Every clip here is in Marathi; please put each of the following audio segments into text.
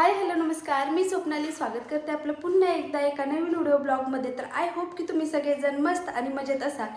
हाय हॅलो नमस्कार. मी स्वप्नाली स्वागत करते आपलं पुन्हा एकदा एका नवीन व्हिडिओ ब्लॉगमध्ये. तर आय होप की तुम्ही सगळेजण मस्त आणि मजेत असाल.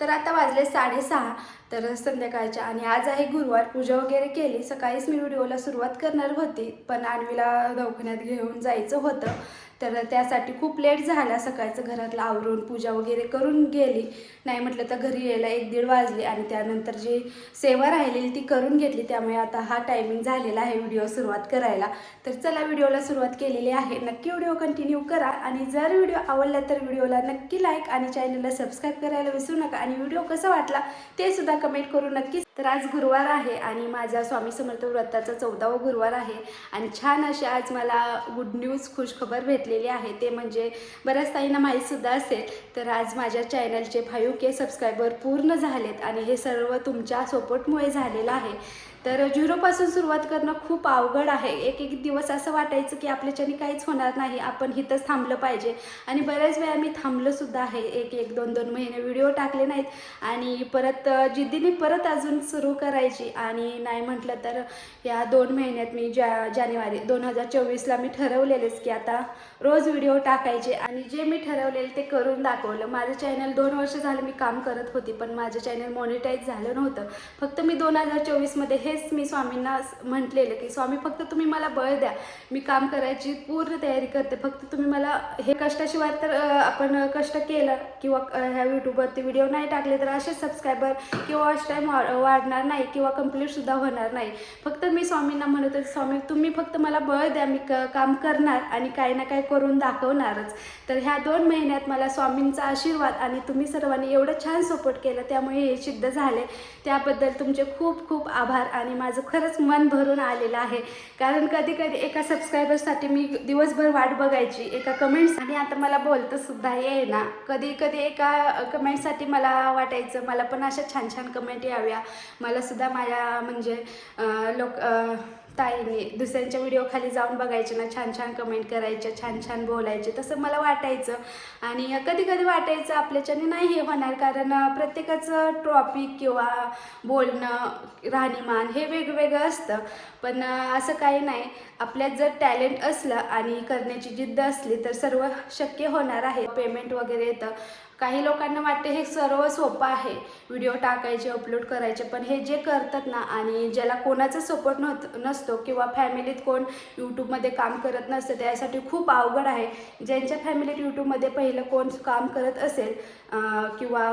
तर आता वाजले साडेसहा. तर संध्याकाळच्या आणि आज आहे गुरुवार. पूजा वगैरे केली. सकाळीच मी व्हिडिओला सुरुवात करणार होती. पण आणवीला दवाखान्यात घेऊन जायचं होतं. तर त्यासाठी खूप लेट झाला सकाळचं घरातलं आवरून पूजा वगैरे करून गेली. नाही म्हटलं तर घरी यायला एक दीड वाजली आणि त्यानंतर जी सेवा राहिलेली ती करून घेतली. त्यामुळे आता हा टायमिंग झालेला आहे व्हिडिओ सुरुवात करायला. तर चला व्हिडिओला सुरुवात केलेली आहे. नक्की व्हिडिओ कंटिन्यू करा आणि जर व्हिडिओ आवडला तर व्हिडिओला नक्की लाईक आणि चॅनलला सबस्क्राईब करायला विसरू नका. आणि व्हिडिओ कसा वाटला ते सुद्धा कमेंट करून नक्की तर आज गुरुवार आहे आणि माझा स्वामी समर्थ व्रताचा चौदावा गुरुवार आहे. आणि छान अशी आज मला गुड न्यूज खुशखबर घेतलेले आहे ते म्हणजे बऱ्याच ताईंना माहीतसुद्धा असेल. तर आज माझ्या चॅनलचे फाईव्ह के सबस्क्रायबर पूर्ण झालेत आणि हे सर्व तुमच्या सपोर्टमुळे झालेलं आहे. तर झिरोपासून सुरुवात करणं खूप अवघड आहे. एक एक दिवस असं वाटायचं की आपल्याच्याने काहीच होणार नाही आपण हिथंच थांबलं पाहिजे. आणि बऱ्याच वेळा मी थांबलंसुद्धा आहे. एक एक दोन दोन महिने व्हिडिओ टाकले नाहीत आणि परत जिद्दीने परत अजून सुरू करायची आणि नाही म्हटलं तर या दोन महिन्यात मी जा जानेवारी दोन हजार चोवीसला मी ठरवलेलेच की आता रोज व्हिडिओ टाकायचे आणि जे मी ठरवलेलं ते करून दाखवलं. माझं चॅनल दोन वर्ष झालं मी काम करत होती पण माझं चॅनल मॉनिटाईज झालं नव्हतं. फक्त मी दोन हजार चोवीसमध्ये हेच मी स्वामींना म्हटलेलं की स्वामी फक्त तुम्ही मला बळ द्या. मी काम करायची पूर्ण तयारी करते. फक्त तुम्ही मला हे कष्टाशिवाय तर आपण कष्ट केलं किंवा ह्या यूट्यूबवरती व्हिडिओ नाही टाकले तर असे सबस्क्रायबर किंवा वॉच टाईम वाढणार नाही किंवा कम्प्लीटसुद्धा होणार नाही. फक्त मी स्वामींना म्हणत होते स्वामी तुम्ही फक्त मला बळ द्या. मी क काम करणार आणि काही ना काही करून दाखवणारच. तर ह्या दोन महिन्यात मला स्वामींचा आशीर्वाद आणि तुम्ही सर्वांनी एवढं छान सपोर्ट केलं त्यामुळे हे सिद्ध झाले. त्याबद्दल तुमचे खूप खूप आभार आणि माझं खरंच मन भरून आलेलं आहे. कारण कधी कधी एका सबस्क्रायबरसाठी मी दिवसभर वाट बघायची एका कमेंट्स आणि आता मला बोलतं सुद्धा येईना. कधी कधी एका कमेंटसाठी मला वाटायचं मला पण अशा छान छान कमेंट याव्या. मला सुद्धा माझ्या म्हणजे लोक ताईंनी दुसऱ्यांच्या व्हिडिओ खाली जाऊन बघायचे ना छान छान कमेंट करायचे छान छान बोलायचे. तसं मला वाटायचं. आणि कधी कधी वाटायचं आपल्याच्याने नाही हे होणार कारण प्रत्येकाचं ट्रॉपिक किंवा बोलणं राहणीमान हे वेगवेगळं असतं. पण असं काही नाही. आपल्यात जर टॅलेंट असलं आणि करण्याची जिद्द असली तर सर्व शक्य होणार आहे. पेमेंट वगैरे येतं. काही लोकांना वाटते हे सर्व सोपं आहे. व्हिडिओ टाकायचे अपलोड करायचे पण हे जे करतात ना आणि ज्याला कोणाचा सपोर्ट नव्हत नसतो किंवा फॅमिलीत कोण यूट्यूबमध्ये काम करत नसतं त्यासाठी खूप अवघड आहे. ज्यांच्या फॅमिलीत यूट्यूबमध्ये पहिलं कोण काम करत असेल किंवा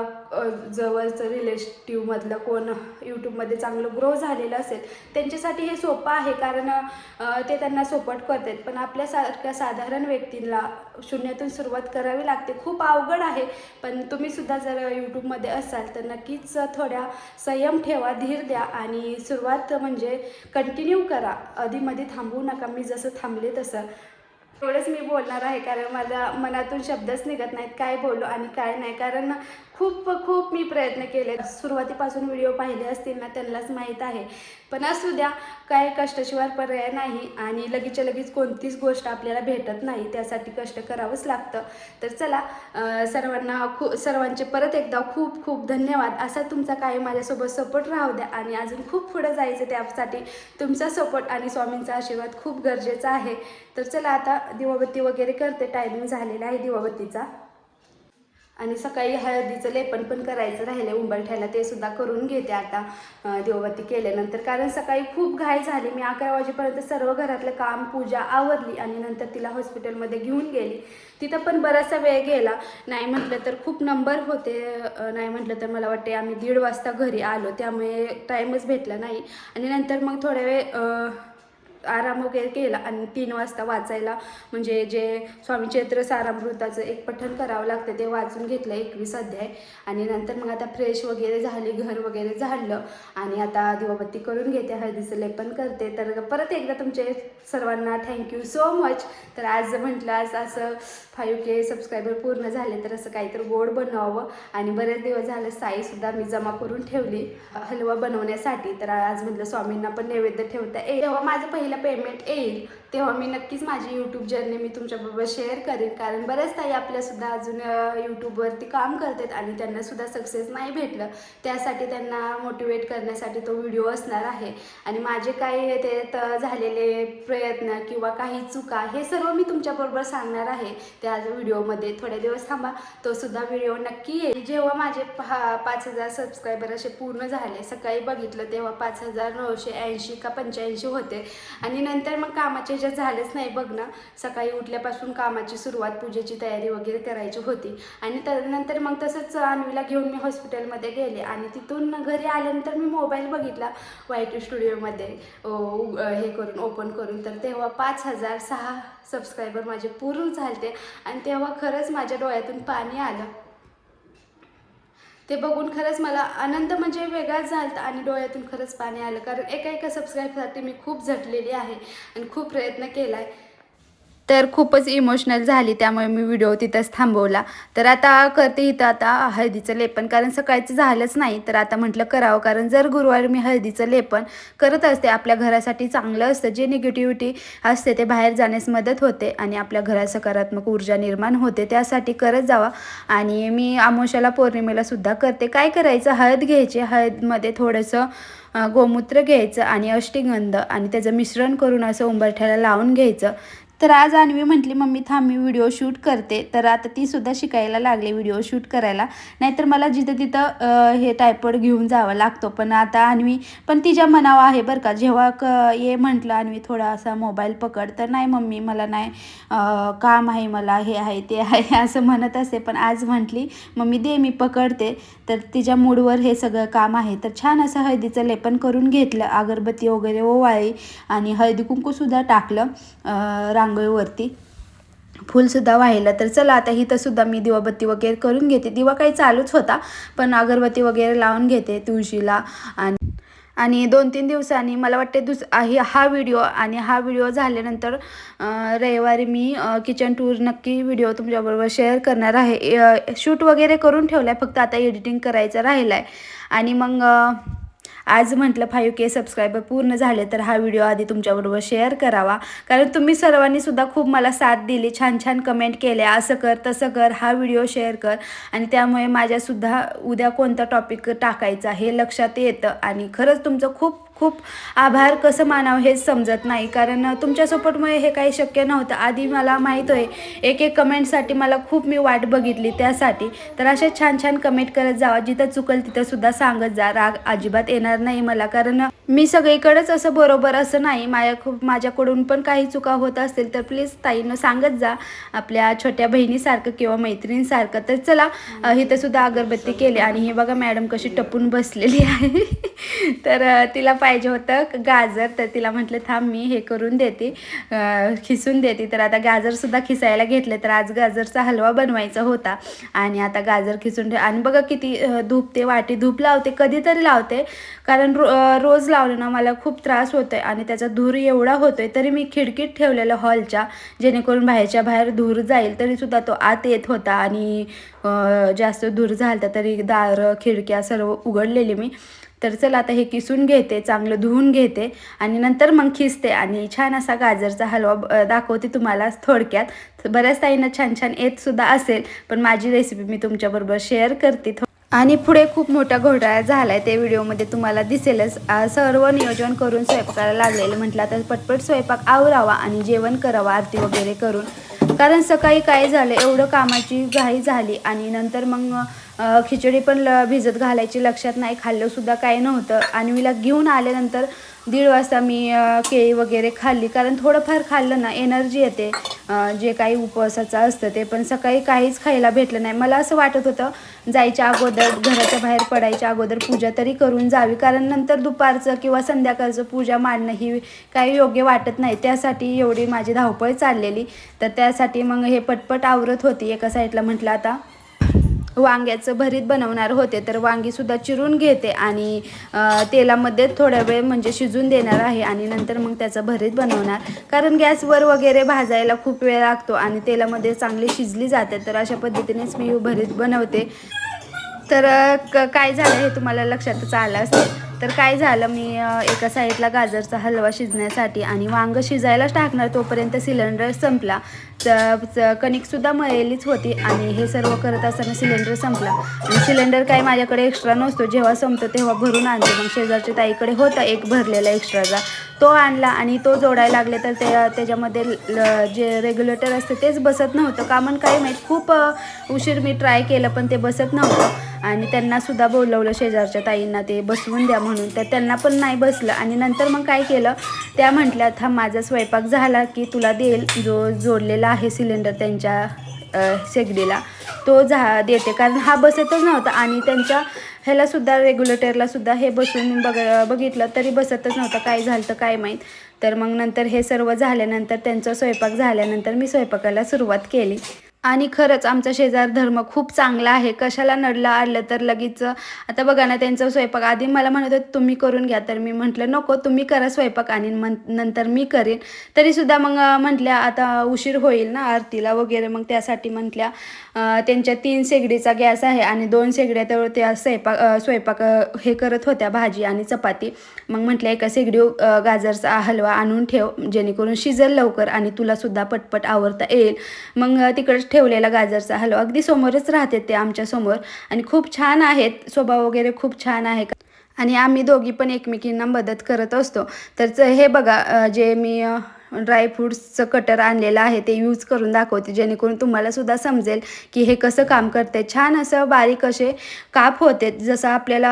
जवळचं रिलेटिव्हमधलं कोण यूट्यूबमध्ये चांगलं ग्रो झालेलं असेल त्यांच्यासाठी हे सोपं आहे. कारण ते त्यांना सपोर्ट करतात. पण आपल्यासारख्या साधारण व्यक्तींना शून्यातून सुरुवात करावी लागते. खूप अवघड आहे पण तुम्हीसुद्धा जर यूट्यूबमध्ये असाल तर नक्कीच थोड्या संयम ठेवा धीर द्या आणि सुरुवात म्हणजे कंटिन्यू करा. आधीमध्ये थांबवू नका मी जसं थांबले तसं. एवढंच मी बोलणार आहे कारण माझ्या मनातून शब्दच निघत नाहीत. काय बोलू आणि काय नाही कारण खूप खूप मी प्रयत्न केले. सुरुवातीपासून व्हिडिओ पाहिले असतील ना त्यांनाच माहीत आहे. पण असू द्या काय कष्टाशिवाय पर्याय नाही आणि लगेचच्या लगेच कोणतीच गोष्ट आपल्याला भेटत नाही त्यासाठी कष्ट करावंच लागतं. तर चला सर्वांना खूप सर्वांचे परत एकदा खूप खूप धन्यवाद. असा तुमचा काही माझ्यासोबत सपोर्ट राहू द्या आणि अजून खूप पुढं जायचं त्यासाठी तुमचा सपोर्ट आणि स्वामींचा आशीर्वाद खूप गरजेचा आहे. तर चला आता दिवाबत्ती वगैरे करते. टायमिंग झालेला आहे दिवाबत्तीचा. आणि सकाळी हळदीचं लेपन पण करायचं राहिलं उंबरठ्याला ते सुद्धा करून घेते आता अं, केल्यानंतर. कारण सकाळी खूप घाई झाली. मी अकरा वाजेपर्यंत सर्व घरातलं काम पूजा आवरली आणि नंतर तिला हॉस्पिटलमध्ये घेऊन गेली. तिथं पण बराचसा वेळ गेला. नाही म्हटलं तर खूप नंबर होते. नाही म्हटलं तर मला वाटते आम्ही दीड वाजता घरी आलो. त्यामुळे टाईमच भेटला नाही. आणि नंतर मग थोड्या वेळ आराम वगैरे केला आणि तीन वाजता वाचायला. म्हणजे जे स्वामी चैत्र सारामृताचं एक पठण करावं लागतं ते वाचून घेतलं एकवीस अध्याय. आणि नंतर मग आता फ्रेश वगैरे झाली घर वगैरे झाडलं. आणि आता दिवाबत्ती करून घेते हळदीचं लेपन करते. तर परत एकदा तुमचे सर्वांना थँक्यू सो मच तर आज म्हटलं आज असं फाईव्ह के सबस्क्रायबर पूर्ण झाले तर असं काहीतरी गोड बनवावं. आणि बरेच दिवस झालं साईसुद्धा मी जमा करून ठेवली हलवा बनवण्यासाठी. तर आज म्हटलं स्वामींना पण नैवेद्य ठेवता येईल. तेव्हा माझं पहिलं पहिलं पेमेंट येईल. तेव्हा मी नक्कीच माझी यूट्यूब जर्नी मी तुमच्याबरोबर शेअर करेन. कारण बऱ्याच ताई आपल्यासुद्धा अजून यूट्यूबवरती काम करतात आणि त्यांनासुद्धा सक्सेस नाही भेटलं. त्यासाठी त्यांना मोटिवेट करण्यासाठी तो व्हिडिओ असणार आहे. आणि माझे काही ते झालेले प्रयत्न किंवा काही चुका हे सर्व मी तुमच्याबरोबर सांगणार आहे. त्या व्हिडिओमध्ये थोडे दिवस थांबा तो सुद्धा व्हिडिओ नक्की येईल जेव्हा माझे पहा पाच हजार सबस्क्रायबर असे पूर्ण झाले सकाळी बघितलं तेव्हा पाच हजार नऊशे ऐंशी का पंच्याऐंशी होते. आणि नंतर मग कामाचे पूजा झालंच नाही बघ ना. सकाळी उठल्यापासून कामाची सुरुवात पूजेची तयारी वगैरे करायची होती. आणि त्यानंतर मग तसंच अन्वीला घेऊन मी हॉस्पिटलमध्ये गेले आणि तिथून घरी आल्यानंतर मी मोबाईल बघितला वाईट स्टुडिओमध्ये. हे करून ओपन करून. तर तेव्हा पाच हजार सहा सबस्क्रायबर माझे पूर्ण झालते. आणि तेव्हा खरंच माझ्या डोळ्यातून पाणी आलं. ते बघून खरंच मला आनंद म्हणजे वेगळाच झाला आणि डोळ्यातून खरंच पाणी आलं. कारण एका एका सबस्क्राईबसाठी मी खूप झटलेली आहे आणि खूप प्रयत्न केला आहे तर खूपच इमोशनल झाली. त्यामुळे मी व्हिडिओ तिथंच थांबवला. तर आता करते इथं आता हळदीचं लेपन. कारण सकाळचं झालंच नाही तर आता म्हटलं करावं. कारण जर गुरुवार मी हळदीचं लेपन करत असते आपल्या घरासाठी चांगलं असतं. जे निगेटिव्हिटी असते ते बाहेर जाण्यास मदत होते आणि आपल्या घरात सकारात्मक ऊर्जा निर्माण होते त्यासाठी करत जावा. आणि मी आमोशाला पौर्णिमेला सुद्धा करते. काय करायचं? हळद घ्यायची. हळदमध्ये थोडंसं गोमूत्र घ्यायचं आणि अष्टीगंध आणि त्याचं मिश्रण करून असं उंबरठ्याला लावून घ्यायचं. तर आज आणवी म्हटली मम्मी थांब मी व्हिडिओ शूट करते. तर आता ती सुद्धा शिकायला लागली व्हिडिओ शूट करायला. नाहीतर मला जिथं तिथं हे टायपड घेऊन जावं लागतो. पण आता आणवी पण तिच्या मनावर आहे बरं का. जेव्हा क ये म्हटलं आणवी थोडा असा मोबाईल पकड. तर नाही मम्मी मला नाही काम आहे मला हे आहे ते आहे. असं म्हणत असते पण आज म्हटली मम्मी दे मी पकडते. तर तिच्या मूडवर हे सगळं काम आहे. तर छान असं हळदीचं लेपन करून घेतलं. अगरबत्ती वगैरे ओवाळी आणि हळदी कुंकूसुद्धा टाकलं. रांग रांगोळीवरती फुलसुद्धा वाहिलं. तर चला आता इथंसुद्धा मी दिवाबत्ती वगैरे करून घेते. दिवा काही चालूच होता पण अगरबत्ती वगैरे लावून घेते तुळशीला. आणि आणि दोन तीन दिवसांनी मला वाटते दुस ही हा व्हिडिओ आणि हा व्हिडिओ झाल्यानंतर रविवारी मी किचन टूर नक्की व्हिडिओ तुमच्याबरोबर शेअर करणार आहे. शूट वगैरे करून ठेवला आहे फक्त आता एडिटिंग करायचं राहिलं आहे आणि मग आज म्हटलं फाईव्ह के सबस्क्रायबर पूर्ण झाले तर हा व्हिडिओ आधी तुमच्याबरोबर शेअर करावा. कारण तुम्ही सर्वांनी सुद्धा खूप मला साथ दिली छान छान कमेंट केल्या असं कर तसं कर हा व्हिडिओ शेअर कर. आणि त्यामुळे माझ्यासुद्धा उद्या कोणता टॉपिक टाकायचा हे लक्षात येतं. आणि खरंच तुमचं खूप खूप आभार. कसं मानावं हेच समजत नाही. कारण तुमच्या सपोर्टमुळे हे काही शक्य नव्हतं. आधी मला माहीत आहे एक एक कमेंटसाठी मला खूप मी वाट बघितली त्यासाठी. तर असे छान छान कमेंट करत जावा. जिथं चुकल तिथं सुद्धा सांगत जा. राग अजिबात येणार नाही मला. कारण मी सगळीकडेच असं बरोबर असं नाही. माझ्या खूप माझ्याकडून पण काही चुका होत असतील तर प्लीज ताईनं सांगत जा. आपल्या छोट्या बहिणीसारखं किंवा मैत्रिणीसारखं तर चला अ, इथं सुद्धा अगरबत्ती केली आणि हे बघा मॅडम कशी टपून बसलेली आहे. तर तिला पाहिजे होतं गाजर. तर तिला म्हटलं थांब मी हे करून देते. खिसून देते. तर आता गाजरसुद्धा खिसायला घेतले तर आज गाजरचा हलवा बनवायचा होता. आणि आता गाजर खिसून ठेव. आणि बघा किती धूप ते वाटी धूप लावते कधीतरी लावते. कारण रो रोज लाव लावलं ना मला खूप त्रास होतो आहे आणि त्याचा धूर एवढा होतो आहे तरी मी खिडकीत ठेवलेलं हॉलच्या जेणेकरून बाहेरच्या बाहेर धूर जाईल तरीसुद्धा तो आत येत होता आणि जास्त धूर झाला तरी दार खिडक्या सर्व उघडलेली मी. तर चला आता हे किसून घेते चांगलं धुवून घेते आणि नंतर मग खिसते आणि छान असा गाजरचा हलवा दाखवते तुम्हाला थोडक्यात. बऱ्याच ताईंना छान छान येत सुद्धा असेल पण माझी रेसिपी मी तुमच्याबरोबर शेअर करते. थो- आणि पुढे खूप मोठा घोटाळा झाला आहे ते व्हिडिओमध्ये तुम्हाला दिसेलच. सर्व नियोजन करून स्वयंपाकाला लागलेलं म्हटलं तर पटपट स्वयंपाक आवरावा आणि जेवण करावं आरती वगैरे करून. कारण सकाळी काय झालं एवढं कामाची घाई झाली आणि नंतर मग खिचडी पण ल भिजत घालायची लक्षात नाही खाल्लंसुद्धा काही नव्हतं. आणि मीला घेऊन आल्यानंतर दीड वाजता मी केळी वगैरे खाल्ली. कारण थोडंफार खाल्लं ना एनर्जी येते. जे काही उपवासाचं असतं ते. पण सकाळी काहीच खायला भेटलं नाही. मला असं वाटत होतं जायच्या अगोदर घराच्या बाहेर पडायच्या अगोदर पूजा तरी करून जावी. कारण नंतर दुपारचं किंवा संध्याकाळचं पूजा मांडणं ही काही योग्य वाटत नाही. त्यासाठी एवढी माझी धावपळ चाललेली. तर त्यासाठी मग हे पटपट आवरत होती. एका साईडला म्हटलं आता वांग्याचं भरीत बनवणार होते तर वांगीसुद्धा चिरून घेते आणि तेलामध्ये थोड्या वेळ म्हणजे शिजून देणार आहे आणि नंतर मग त्याचं भरीत बनवणार. कारण गॅसवर वगैरे भाजायला खूप वेळ लागतो आणि तेलामध्ये चांगली शिजली जाते तर अशा पद्धतीनेच मी भरीत बनवते. तर क काय झालं हे तुम्हाला लक्षातच आलं असेल तर काय झालं मी एका साईडला गाजरचा हलवा शिजण्यासाठी आणि वांग शिजायलाच टाकणार तोपर्यंत सिलेंडर संपला. च- कणिकसुद्धा मळलेलीच होती आणि हे सर्व करत असताना सिलेंडर संपला. आणि सिलेंडर काय माझ्याकडे एक्स्ट्रा नसतो. जेव्हा संपतो तेव्हा भरून आणतो. मग शेजारच्या ताईकडे होता एक भरलेला एक्स्ट्राचा तो आणला आणि तो जोडायला लागले तर त्या त्याच्यामध्ये ल- जे रेग्युलेटर असते तेच बसत नव्हतं. का म्हणून काय माहीत? खूप उशीर मी ट्राय केलं पण ते बसत नव्हतं. आणि त्यांनासुद्धा बोलवलं शेजारच्या ताईंना ते बसवून द्या म्हणून. तर त्यांना पण नाही बसलं. आणि नंतर मग काय केलं? त्या म्हटल्या हा माझा स्वयंपाक झाला की तुला देईल. जो जोडलेला आहे सिलेंडर त्यांच्या शेगडीला. तो झा देते. कारण हा बसतच नव्हता आणि त्यांच्या ह्यालासुद्धा रेग्युलेटरलासुद्धा हे बसून बघ बघितलं तरी बसतच नव्हतं. काय झालं तर काय माहीत. तर मग नंतर हे सर्व झाल्यानंतर त्यांचा स्वयंपाक झाल्यानंतर मी स्वयंपाकाला सुरुवात केली. आणि खरंच आमचा शेजार धर्म खूप चांगला आहे. कशाला नडलं आलं तर लगेच आता बघा ना त्यांचा स्वयंपाक. आधी मला म्हणत होते तुम्ही करून घ्या. तर मी म्हटलं नको तुम्ही करा स्वयंपाक आणि मन नंतर मी करेन. तरीसुद्धा मग म्हटल्या आता उशीर होईल ना आरतीला वगैरे. मग त्यासाठी म्हटल्या त्यांच्या तीन शेगडीचा गॅस आहे आणि दोन शेगड्या तर त्या स्वयंपाक स्वयंपाक हे करत होत्या भाजी आणि चपाती. मग म्हटल्या एका शेगडी गाजरचा हलवा आणून ठेव जेणेकरून शिजल लवकर आणि तुलासुद्धा पटपट आवडता येईल. मग तिकडं ठेवलेला गाजरचा हलवा. अगदी समोरच राहते ते आमच्यासमोर. आणि खूप छान आहेत. स्वभाव वगैरे खूप छान आहे. आणि आम्ही दोघी पण एकमेकींना मदत करत असतो. तर हे बघा जे मी ड्रायफ्रूट्सचं कटर आणलेलं आहे ते यूज करून दाखवते जेणेकरून तुम्हालासुद्धा समजेल की हे कसं काम करते छान असं बारीक असे काप होते जसं आपल्याला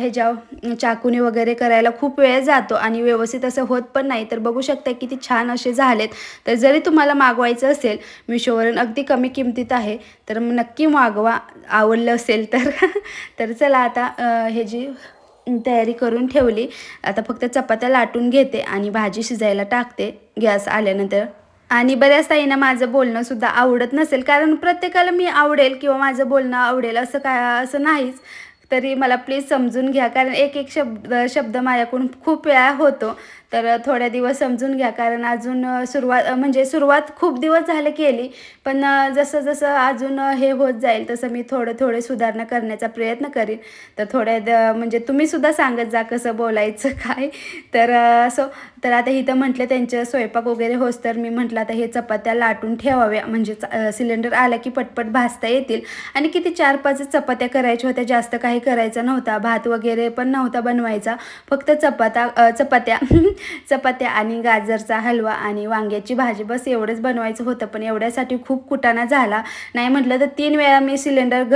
ह्याच्या चाकूने वगैरे करायला खूप वेळ जातो आणि व्यवस्थित असं होत पण नाही तर बघू शकता किती छान असे झालेत. तर जरी तुम्हाला मागवायचं असेल मिशोवरून अगदी कमी किमतीत आहे तर मग नक्की मागवा. आवडलं असेल तर तर चला आता हे जी तयारी करून ठेवली. आता फक्त चपात्या लाटून घेते आणि भाजी शिजायला टाकते. गॅस आल्यानंतर. आणि बऱ्याच ताईंना माझं बोलणं सुद्धा आवडत नसेल कारण प्रत्येकाला मी आवडेल किंवा माझं बोलणं आवडेल असं काय असं नाहीच. तरी मला प्लीज समजून घ्या कारण एक एक शब्द शब्द माझ्याकडून खूप वेळा होतो. तर थोड्या दिवस समजून घ्या कारण अजून सुरुवात म्हणजे सुरुवात खूप दिवस झाले केली पण जसं जसं अजून हे होत जाईल तसं मी थोडं थोडे सुधारणा करण्याचा प्रयत्न करीन. तर थोड्या द म्हणजे तुम्हीसुद्धा सांगत जा कसं बोलायचं काय. तर अ, असो तर आता इथं म्हटलं त्यांचं स्वयंपाक वगैरे होस तर मी म्हटलं आता हे चपात्या लाटून ठेवाव्या म्हणजे च- सिलेंडर आला की पटपट भाजता येतील. आणि किती चार पाच चपात्या करायच्या होत्या जास्त काही करायचं नव्हता भात वगैरे पण नव्हता बनवायचा फक्त चपात्या चपात्या. चपात्या आणि गाजरचा हलवा आणि वांग्याची भाजी. बस एवढंच बनवायचं होतं पण एवढ्यासाठी खूप कुटाणा झाला. नाही म्हटलं तर तीन वेळा मी सिलेंडर घ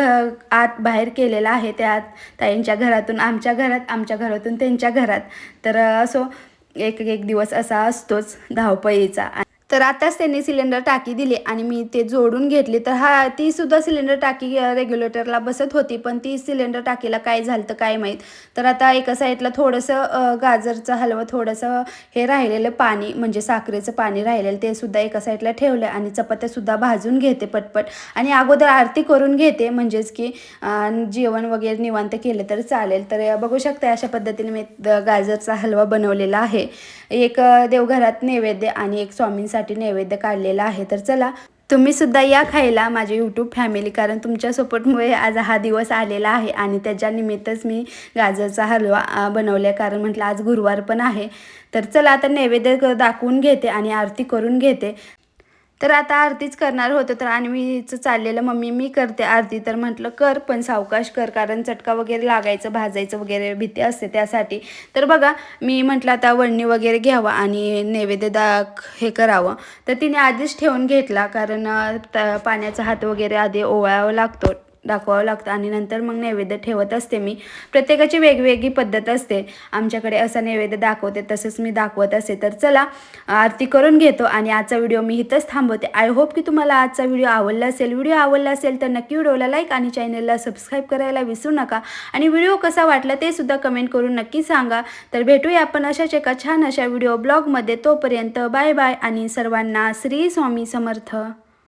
आत बाहेर केलेला आहे त्या ताईंच्या घरातून आमच्या घरात आमच्या घरातून त्यांच्या घरात. तर असो एक एक दिवस असा असतोच धावपळीचा. तर आताच त्यांनी सिलेंडर टाकी दिली आणि मी ते जोडून घेतली. तर हा ती सुद्धा सिलेंडर टाकी रेग्युलेटरला बसत होती पण ती सिलेंडर टाकीला काय झालं तर काय माहीत. तर आता एका साईडला थोडंसं गाजरचं गाजरचा हलवा थोडंसं हे राहिलेलं पाणी म्हणजे साखरेचं पाणी राहिलेलं ते सुद्धा एका साईडला ठेवलं आणि चपात्यासुद्धा भाजून घेते पटपट. आणि अगोदर आरती करून घेते म्हणजेच की जेवण वगैरे निवांत केलं तर चालेल. तर बघू शकता अशा पद्धतीने मी गाजरचा हलवा बनवलेला आहे. एक देवघरात नैवेद्य आणि एक स्वामींसाठी नैवेद्य काढलेला आहे. तर चला तुम्ही सुद्धा या खायला माझी यूट्यूब फॅमिली कारण तुमच्या सपोर्टमुळे आज हा दिवस आलेला आहे आणि त्याच्या निमित्तच मी गाजरचा हलवा बनवल्या. कारण म्हटलं आज गुरुवार पण आहे. तर चला आता नैवेद्य दाखवून घेते आणि आरती करून घेते. तर आता आरतीच करणार होतं तर आणि मीच चाललेलं मम्मी मी करते आरती. तर म्हटलं कर पण सावकाश कर कारण चटका वगैरे लागायचं भाजायचं वगैरे भीती असते त्यासाठी. तर बघा मी म्हटलं आता वडणी वगैरे घ्यावं आणि नैवेद्य दाख हे करावं. तर तिने आधीच ठेवून घेतला कारण त- पाण्याचा हात वगैरे आधी ओवाळावा लागतो. दाखवावं लागतं आणि नंतर मग नैवेद्य ठेवत असते मी. प्रत्येकाची वेगवेगळी पद्धत असते. आमच्याकडे असं नैवेद्य दाखवते तसंच मी दाखवत असते तर चला आरती करून घेतो आणि आजचा व्हिडिओ मी इथंच थांबवते. आय होप की तुम्हाला आजचा व्हिडिओ आवडला असेल. व्हिडिओ आवडला असेल तर नक्की व्हिडिओला लाईक आणि चॅनलला सबस्क्राईब करायला विसरू नका. आणि व्हिडिओ कसा वाटला ते सुद्धा कमेंट करून नक्की सांगा. तर भेटूया आपण अशाच एका छान अशा व्हिडिओ ब्लॉगमध्ये. तोपर्यंत बाय बाय आणि सर्वांना श्री स्वामी समर्थ.